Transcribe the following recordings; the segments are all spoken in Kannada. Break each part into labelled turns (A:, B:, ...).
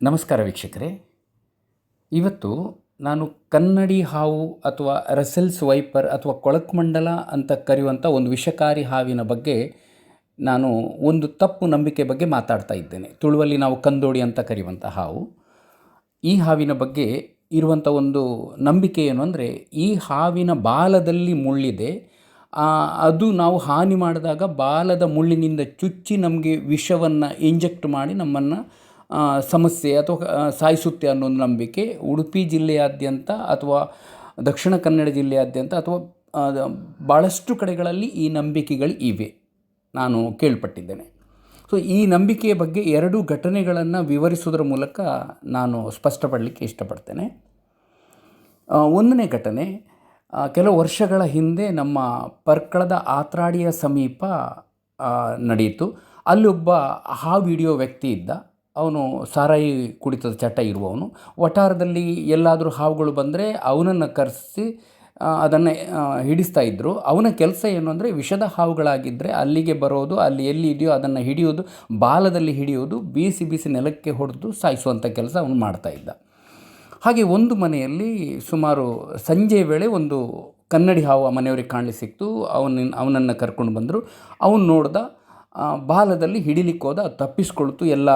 A: ನಮಸ್ಕಾರ ವೀಕ್ಷಕರೇ. ಇವತ್ತು ನಾನು ಕನ್ನಡಿ ಹಾವು ಅಥವಾ ರಸೆಲ್ಸ್ ವೈಪರ್ ಅಥವಾ ಕೊಳಕುಮಂಡಲ ಅಂತ ಕರೆಯುವಂಥ ಒಂದು ವಿಷಕಾರಿ ಹಾವಿನ ಬಗ್ಗೆ ನಾನು ಒಂದು ತಪ್ಪು ನಂಬಿಕೆ ಬಗ್ಗೆ ಮಾತಾಡ್ತಾ ಇದ್ದೇನೆ. ತುಳುವಲ್ಲಿ ನಾವು ಕಂದೋಡಿ ಅಂತ ಕರೆಯುವಂಥ ಹಾವು. ಈ ಹಾವಿನ ಬಗ್ಗೆ ಇರುವಂಥ ಒಂದು ನಂಬಿಕೆ ಏನು ಅಂದರೆ ಈ ಹಾವಿನ ಬಾಲದಲ್ಲಿ ಮುಳ್ಳಿದೆ. ಅದು ನಾವು ಹಾನಿ ಮಾಡಿದಾಗ ಬಾಲದ ಮುಳ್ಳಿನಿಂದ ಚುಚ್ಚಿ ನಮಗೆ ವಿಷವನ್ನು ಇಂಜೆಕ್ಟ್ ಮಾಡಿ ನಮ್ಮನ್ನು ಸಮಸ್ಯೆ ಅಥವಾ ಸಾಯಿಸುತ್ತೆ ಅನ್ನೋ ಒಂದು ನಂಬಿಕೆ ಉಡುಪಿ ಜಿಲ್ಲೆಯಾದ್ಯಂತ ಅಥವಾ ದಕ್ಷಿಣ ಕನ್ನಡ ಜಿಲ್ಲೆಯಾದ್ಯಂತ ಅಥವಾ ಭಾಳಷ್ಟು ಕಡೆಗಳಲ್ಲಿ ಈ ನಂಬಿಕೆಗಳು ಇವೆ. ನಾನು ಕೇಳ್ಪಟ್ಟಿದ್ದೇನೆ. ಸೊ ಈ ನಂಬಿಕೆಯ ಬಗ್ಗೆ ಎರಡು ಘಟನೆಗಳನ್ನು ವಿವರಿಸೋದ್ರ ಮೂಲಕ ನಾನು ಸ್ಪಷ್ಟಪಡಲಿಕ್ಕೆ ಇಷ್ಟಪಡ್ತೇನೆ. ಒಂದನೇ ಘಟನೆ ಕೆಲವು ವರ್ಷಗಳ ಹಿಂದೆ ನಮ್ಮ ಪರ್ಕಳದ ಆತ್ರಾಡಿಯ ಸಮೀಪ ನಡೆಯಿತು. ಅಲ್ಲೊಬ್ಬ ಆ ವಿಡಿಯೋ ವ್ಯಕ್ತಿ ಇದ್ದ. ಅವನು ಸಾರಾಯಿ ಕುಡಿತದ ಚಟ ಇರುವವನು. ವಠಾರದಲ್ಲಿ ಎಲ್ಲಾದರೂ ಹಾವುಗಳು ಬಂದರೆ ಅವನನ್ನು ಕರೆಸಿ ಅದನ್ನು ಹಿಡಿಸ್ತಾ ಇದ್ದರು ಅವನ ಕೆಲಸ ಏನು ಅಂದರೆ ವಿಷದ ಹಾವುಗಳಾಗಿದ್ದರೆ ಅಲ್ಲಿಗೆ ಬರೋದು, ಅಲ್ಲಿ ಎಲ್ಲಿ ಇದೆಯೋ ಅದನ್ನು ಹಿಡಿಯೋದು, ಬಾಲದಲ್ಲಿ ಹಿಡಿಯೋದು, ಬೀಸಿ ಬೀಸಿ ನೆಲಕ್ಕೆ ಹೊಡೆದು ಸಾಯಿಸುವಂಥ ಕೆಲಸ ಅವನು ಮಾಡ್ತಾ ಇದ್ದ. ಹಾಗೆ ಒಂದು ಮನೆಯಲ್ಲಿ ಸುಮಾರು ಸಂಜೆ ವೇಳೆ ಒಂದು ಕನ್ನಡಿ ಹಾವು ಆ ಮನೆಯವ್ರಿಗೆ ಕಾಣಲಿ ಸಿಕ್ತು. ಅವನ ಅವನನ್ನು ಕರ್ಕೊಂಡು ಬಂದರು. ಅವನು ನೋಡ್ದ ಬಾಲದಲ್ಲಿ ಹಿಡಿಲಿಕ್ಕೆ ಹೋದ, ತಪ್ಪಿಸ್ಕೊಳ್ತು, ಎಲ್ಲ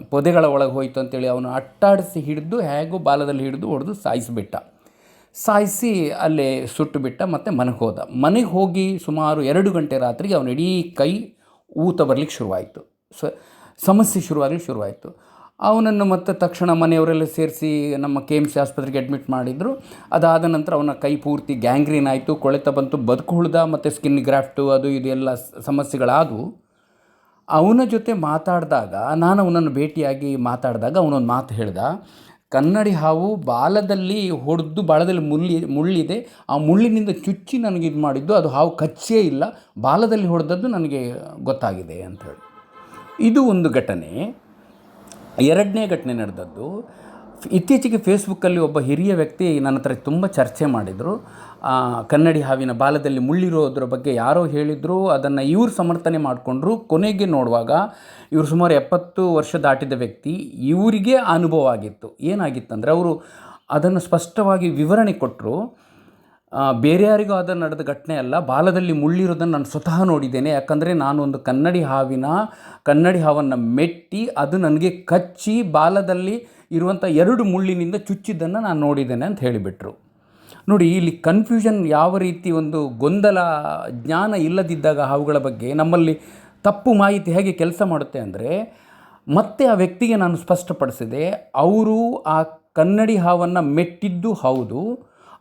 A: ಪೊದೆಗಳ ಒಳಗೆ ಹೋಯಿತು ಅಂತೇಳಿ ಅವನು ಅಟ್ಟಾಡಿಸಿ ಹಿಡಿದು, ಹೇಗೋ ಬಾಲದಲ್ಲಿ ಹಿಡಿದು ಹೊಡೆದು ಸಾಯಿಸಿಬಿಟ್ಟ. ಸಾಯಿಸಿ ಅಲ್ಲೇ ಸುಟ್ಟು ಬಿಟ್ಟ ಮತ್ತು ಮನೆಗೆ ಹೋದ. ಮನೆಗೆ ಹೋಗಿ ಸುಮಾರು ಎರಡು ಗಂಟೆ ರಾತ್ರಿಗೆ ಅವನ ಇಡೀ ಕೈ ಊತ ಬರಲಿಕ್ಕೆ ಶುರುವಾಯಿತು. ಸ, ಸಮಸ್ಯೆ ಶುರುವಾಗಲಿಕ್ಕೆ ಶುರುವಾಯಿತು. ಅವನನ್ನು ಮತ್ತೆ ತಕ್ಷಣ ಮನೆಯವರೆಲ್ಲ ಸೇರಿಸಿ ನಮ್ಮ ಕೆ ಎಂ ಸಿ ಆಸ್ಪತ್ರೆಗೆ ಅಡ್ಮಿಟ್ ಮಾಡಿದರು. ಅದಾದ ನಂತರ ಅವನ ಕೈ ಪೂರ್ತಿ ಗ್ಯಾಂಗ್ರೀನ್ ಆಯಿತು, ಕೊಳೆತ ಬಂತು, ಬದುಕು ಉಳ್ದ ಮತ್ತು ಸ್ಕಿನ್ ಗ್ರಾಫ್ಟು ಅದು ಇದೆಲ್ಲ ಸಮಸ್ಯೆಗಳಾದವು. ಅವನ ಜೊತೆ ಮಾತಾಡಿದಾಗ, ನಾನು ಅವನನ್ನು ಭೇಟಿಯಾಗಿ ಮಾತಾಡಿದಾಗ ಅವನೊಂದು ಮಾತು ಹೇಳ್ದ, ಕನ್ನಡಿ ಹಾವು ಬಾಲದಲ್ಲಿ ಹೊಡೆದು ಬಾಲದಲ್ಲಿ ಮುಳ್ಳಿ, ಮುಳ್ಳಿದೆ. ಆ ಮುಳ್ಳಿನಿಂದ ಚುಚ್ಚಿ ನನಗೆ ಇದು ಮಾಡಿದ್ದು. ಅದು ಹಾವು ಕಚ್ಚೇ ಇಲ್ಲ. ಬಾಲದಲ್ಲಿ ಹೊಡೆದದ್ದು ನನಗೆ ಗೊತ್ತಾಗಿದೆ ಅಂತ ಹೇಳಿ. ಇದು ಒಂದು ಘಟನೆ. ಎರಡನೇ ಘಟನೆ ನಡೆದದ್ದು. ಇತ್ತೀಚೆಗೆ ಫೇಸ್ಬುಕ್ಕಲ್ಲಿ ಒಬ್ಬ ಹಿರಿಯ ವ್ಯಕ್ತಿ ನನ್ನ ಹತ್ರ ತುಂಬ ಚರ್ಚೆ ಮಾಡಿದರು. ಕನ್ನಡಿ ಹಾವಿನ ಬಾಲದಲ್ಲಿ ಮುಳ್ಳಿರೋದ್ರ ಬಗ್ಗೆ ಯಾರೋ ಹೇಳಿದರು. ಅದನ್ನು ಇವರು ಸಮರ್ಥನೆ ಮಾಡಿಕೊಂಡ್ರು. ಕೊನೆಗೆ ನೋಡುವಾಗ ಇವರು ಸುಮಾರು ಎಪ್ಪತ್ತು ವರ್ಷ ದಾಟಿದ ವ್ಯಕ್ತಿ ಇವರಿಗೆ ಅನುಭವ ಆಗಿತ್ತು. ಏನಾಗಿತ್ತಂದರೆ, ಅವರು ಅದನ್ನು ಸ್ಪಷ್ಟವಾಗಿ ವಿವರಣೆ ಕೊಟ್ಟರು ಆ, ಬೇರೆ ಯಾರಿಗೂ ಆದ ನಡೆದ ಘಟನೆ ಅಲ್ಲ ಬಾಲದಲ್ಲಿ ಮುಳ್ಳಿರೋದನ್ನು ನಾನು ಸ್ವತಃ ನೋಡಿದ್ದೇನೆ. ಯಾಕಂದರೆ ನಾನು ಒಂದು ಕನ್ನಡಿ ಹಾವಿನ ಕನ್ನಡಿ ಹಾವನ್ನು ಮೆಟ್ಟಿ ಅದು ನನಗೆ ಕಚ್ಚಿ ಬಾಲದಲ್ಲಿ ಇರುವಂಥ ಎರಡು ಮುಳ್ಳಿನಿಂದ ಚುಚ್ಚಿದ್ದನ್ನು ನಾನು ನೋಡಿದ್ದೇನೆ ಅಂತ ಹೇಳಿಬಿಟ್ರು. ನೋಡಿ ಇಲ್ಲಿ ಕನ್ಫ್ಯೂಷನ್ ಯಾವ ರೀತಿ ಒಂದು ಗೊಂದಲ ಜ್ಞಾನ ಇಲ್ಲದಿದ್ದಾಗ ಹಾವುಗಳ ಬಗ್ಗೆ ನಮ್ಮಲ್ಲಿ ತಪ್ಪು ಮಾಹಿತಿ ಹೇಗೆ ಕೆಲಸ ಮಾಡುತ್ತೆ ಅಂದರೆ ಮತ್ತೆ ಆ ವ್ಯಕ್ತಿಗೆ ನಾನು ಸ್ಪಷ್ಟಪಡಿಸಿದೆ ಅವರು ಆ ಕನ್ನಡಿ ಹಾವನ್ನು ಮೆಟ್ಟಿದ್ದು ಹೌದು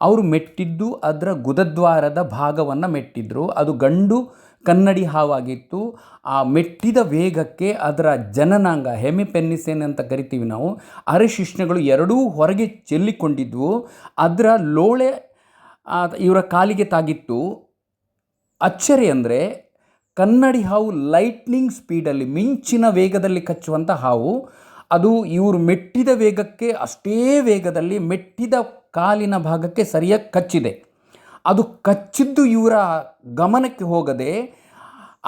A: ಅವರು ಮೆಟ್ಟಿದ್ದು ಅದರ ಗುದದ್ವಾರದ ಭಾಗವನ್ನು ಮೆಟ್ಟಿದ್ರು. ಅದು ಗಂಡು ಕನ್ನಡಿ ಹಾವಾಗಿತ್ತು. ಆ ಮೆಟ್ಟಿದ ವೇಗಕ್ಕೆ ಅದರ ಜನನಾಂಗ ಹೆಮಿಪೆನ್ನಿಸೇನ್ ಅಂತ ಕರಿತೀವಿ ನಾವು. ಅರೆಶಿಷ್ಣಗಳು ಎರಡೂ ಹೊರಗೆ ಚೆಲ್ಲಿಕೊಂಡಿದ್ವು. ಅದರ ಲೋಳೆ ಇವರ ಕಾಲಿಗೆ ತಾಗಿತ್ತು. ಅಚ್ಚರಿ ಅಂದರೆ ಕನ್ನಡಿ ಹಾವು ಲೈಟ್ನಿಂಗ್ ಸ್ಪೀಡಲ್ಲಿ ಮಿಂಚಿನ ವೇಗದಲ್ಲಿ ಕಚ್ಚುವಂಥ ಹಾವು. ಅದು ಇವರು ಮೆಟ್ಟಿದ ವೇಗಕ್ಕೆ ಅಷ್ಟೇ ವೇಗದಲ್ಲಿ ಮೆಟ್ಟಿದ ಕಾಲಿನ ಭಾಗಕ್ಕೆ ಸರಿಯಾಗಿ ಕಚ್ಚಿದೆ. ಅದು ಕಚ್ಚಿದ್ದು ಇವರ ಗಮನಕ್ಕೆ ಹೋಗದೆ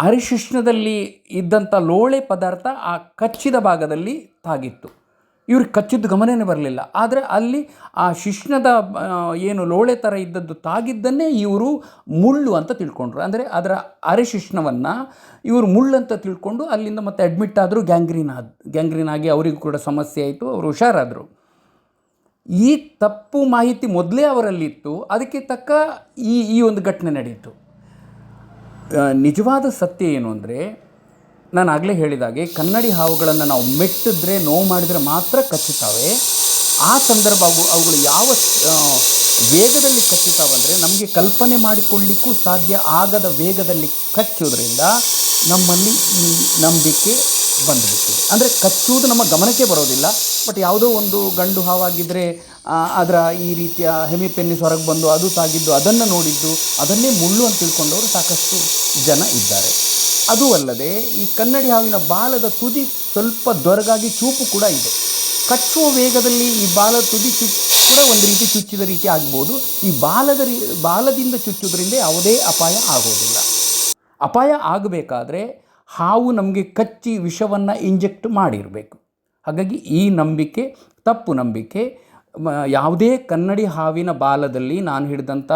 A: ಅರಿಶಿಷ್ಣದಲ್ಲಿ ಇದ್ದಂಥ ಲೋಳೆ ಪದಾರ್ಥ ಆ ಕಚ್ಚಿದ ಭಾಗದಲ್ಲಿ ತಾಗಿತ್ತು. ಇವ್ರಿಗೆ ಕಚ್ಚಿದ್ದು ಗಮನವೇ ಬರಲಿಲ್ಲ. ಆದರೆ ಅಲ್ಲಿ ಆ ಶಿಷ್ಣದ ಏನು ಲೋಳೆ ಥರ ಇದ್ದದ್ದು ತಾಗಿದ್ದನ್ನೇ ಇವರು ಮುಳ್ಳು ಅಂತ ತಿಳ್ಕೊಂಡ್ರು. ಅಂದರೆ ಅದರ ಅರೆಶಿಷ್ಣವನ್ನು ಇವರು ಮುಳ್ಳು ಅಂತ ತಿಳ್ಕೊಂಡು ಅಲ್ಲಿಂದ ಮತ್ತೆ ಅಡ್ಮಿಟ್ ಆದರೂ ಗ್ಯಾಂಗ್ರೀನ್ ಆದ ಗ್ಯಾಂಗ್ರೀನ್ ಆಗಿ ಅವರಿಗೂ ಕೂಡ ಸಮಸ್ಯೆ ಆಯಿತು. ಅವರು ಹುಷಾರಾದರು. ಈ ತಪ್ಪು ಮಾಹಿತಿ ಮೊದಲೇ ಅವರಲ್ಲಿತ್ತು, ಅದಕ್ಕೆ ತಕ್ಕ ಈ ಈ ಒಂದು ಘಟನೆ ನಡೆಯಿತು. ನಿಜವಾದ ಸತ್ಯ ಏನು ಅಂದರೆ, ನಾನು ಆಗಲೇ ಹೇಳಿದಾಗೆ ಕನ್ನಡಿ ಹಾವುಗಳನ್ನು ನಾವು ಮೆಟ್ಟಿದ್ರೆ, ನೋವು ಮಾಡಿದರೆ ಮಾತ್ರ ಕಚ್ಚುತ್ತವೆ. ಆ ಸಂದರ್ಭ ಅವು, ಅವುಗಳು ಯಾವ ವೇಗದಲ್ಲಿ ಕಚ್ಚುತ್ತಾವಂದರೆ ನಮಗೆ ಕಲ್ಪನೆ ಮಾಡಿಕೊಳ್ಳಿಕ್ಕೂ ಸಾಧ್ಯ ಆಗದ ವೇಗದಲ್ಲಿ ಕಚ್ಚೋದ್ರಿಂದ ನಮ್ಮಲ್ಲಿ ಈ ನಂಬಿಕೆ ಬಂದುಬಿಟ್ಟಿದೆ ಅಂದರೆ ಕಚ್ಚುವುದು ನಮ್ಮ ಗಮನಕ್ಕೆ ಬರೋದಿಲ್ಲ. ಬಟ್ ಯಾವುದೋ ಒಂದು ಗಂಡು ಹಾವಾಗಿದ್ದರೆ ಅದರ ಈ ರೀತಿಯ ಹೆಮಿಪೆನ್ನಿಸ್ ಹೊರಗೆ ಬಂದು ಅದು ತಾಗಿದ್ದು ಅದನ್ನು ನೋಡಿದ್ದು, ಅದನ್ನೇ ಮುಳ್ಳು ಅಂತ ತಿಳ್ಕೊಂಡವರು ಸಾಕಷ್ಟು ಜನ ಇದ್ದಾರೆ. ಅದು ಅಲ್ಲದೆ, ಈ ಕನ್ನಡಿ ಹಾವಿನ ಬಾಲದ ತುದಿ ಸ್ವಲ್ಪ ದೊರಗಾಗಿ ಚೂಪು ಕೂಡ ಇದೆ. ಕಚ್ಚುವ ವೇಗದಲ್ಲಿ ಈ ಬಾಲದ ತುದಿ ಚುಚ್ಚು ಕೂಡ ಒಂದು ರೀತಿ ಚುಚ್ಚಿದ ರೀತಿ ಆಗ್ಬೋದು. ಈ ಬಾಲದ ರೀ, ಬಾಲದಿಂದ ಚುಚ್ಚೋದ್ರಿಂದ ಯಾವುದೇ ಅಪಾಯ ಆಗೋದಿಲ್ಲ. ಅಪಾಯ ಆಗಬೇಕಾದ್ರೆ ಹಾವು ನಮಗೆ ಕಚ್ಚಿ ವಿಷವನ್ನು ಇಂಜೆಕ್ಟ್ ಮಾಡಿರಬೇಕು. ಹಾಗಾಗಿ ಈ ನಂಬಿಕೆ ತಪ್ಪು ನಂಬಿಕೆ. ಯಾವುದೇ ಕನ್ನಡಿ ಹಾವಿನ ಬಾಲದಲ್ಲಿ ನಾನು ಹಿಡಿದಂಥ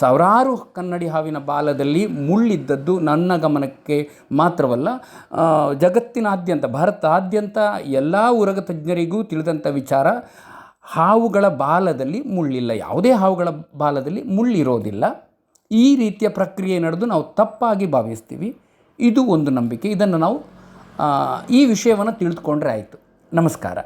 A: ಸಾವಿರಾರು ಕನ್ನಡಿ ಹಾವಿನ ಬಾಲದಲ್ಲಿ ಮುಳ್ಳಿದ್ದದ್ದು ನನ್ನ ಗಮನಕ್ಕೆ ಮಾತ್ರವಲ್ಲ ಜಗತ್ತಿನಾದ್ಯಂತ, ಭಾರತಾದ್ಯಂತ ಎಲ್ಲ ಉರಗ ತಜ್ಞರಿಗೂ ತಿಳಿದಂಥ ವಿಚಾರ, ಹಾವುಗಳ ಬಾಲದಲ್ಲಿ ಮುಳ್ಳಿಲ್ಲ. ಯಾವುದೇ ಹಾವುಗಳ ಬಾಲದಲ್ಲಿ ಮುಳ್ಳಿರೋದಿಲ್ಲ. ಈ ರೀತಿಯ ಪ್ರಕ್ರಿಯೆ ನಡೆದು ನಾವು ತಪ್ಪಾಗಿ ಭಾವಿಸ್ತೀವಿ. ಇದು ಒಂದು ನಂಬಿಕೆ. ಇದನ್ನು ನಾವು ಈ ವಿಷಯವನ್ನು ತಿಳಿದುಕೊಂಡ್ರೆ ಆಯಿತು. ನಮಸ್ಕಾರ.